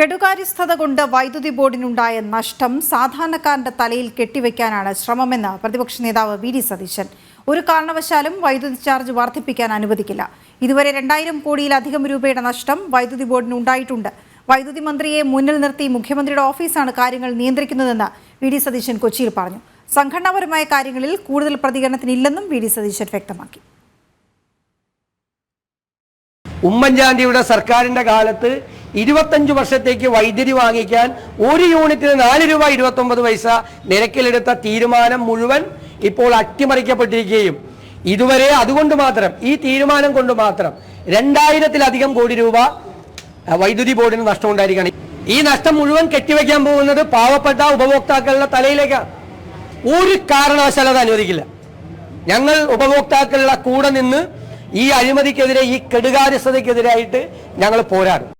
കെടുകാര്യസ്ഥത കൊണ്ട് വൈദ്യുതി ബോർഡിനുണ്ടായ നഷ്ടം സാധാരണക്കാരന്റെ തലയിൽ കെട്ടിവെക്കാനാണ് ശ്രമമെന്ന് പ്രതിപക്ഷ നേതാവ് വി ഡി സതീശൻ. ഒരു കാരണവശാലും വൈദ്യുതി ചാർജ് വർദ്ധിപ്പിക്കാൻ അനുവദിക്കില്ല. ഇതുവരെ രണ്ടായിരം കോടിയിലധികം രൂപയുടെ നഷ്ടം വൈദ്യുതി ബോർഡിന് ഉണ്ടായിട്ടുണ്ട്. വൈദ്യുതി മന്ത്രിയെ മുന്നിൽ നിർത്തി മുഖ്യമന്ത്രിയുടെ ഓഫീസാണ് കാര്യങ്ങൾ നിയന്ത്രിക്കുന്നതെന്ന് വി ഡി സതീശൻ കൊച്ചിയിൽ പറഞ്ഞു. സംഘടനാപരമായ കാര്യങ്ങളിൽ കൂടുതൽ പ്രതികരണത്തിനില്ലെന്നും വി ഡി സതീശൻ വ്യക്തമാക്കി. ഉമ്മൻചാണ്ടിയുടെ സർക്കാരിന്റെ കാലത്ത് ഇരുപത്തഞ്ച് വർഷത്തേക്ക് വൈദ്യുതി വാങ്ങിക്കാൻ ഒരു യൂണിറ്റിന് നാല് രൂപ ഇരുപത്തൊമ്പത് പൈസ നിരക്കിലെടുത്ത തീരുമാനം മുഴുവൻ ഇപ്പോൾ അട്ടിമറിക്കപ്പെട്ടിരിക്കുകയും. ഇതുവരെ അതുകൊണ്ട് മാത്രം ഈ തീരുമാനം കൊണ്ട് മാത്രം രണ്ടായിരത്തിലധികം കോടി രൂപ വൈദ്യുതി ബോർഡിന് നഷ്ടമുണ്ടായിരിക്കുകയാണ്. ഈ നഷ്ടം മുഴുവൻ കെട്ടിവെക്കാൻ പോകുന്നത് പാവപ്പെട്ട ഉപഭോക്താക്കളുടെ തലയിലേക്കാണ് ഒരു കാരണവശാലും അനുവദിക്കില്ല. ഞങ്ങൾ ഉപഭോക്താക്കളുടെ കൂടെ നിന്ന് ഈ അഴിമതിക്കെതിരെ ഈ കെടുകാര്യസ്ഥതയ്ക്കെതിരായിട്ട് ഞങ്ങൾ പോരാടും.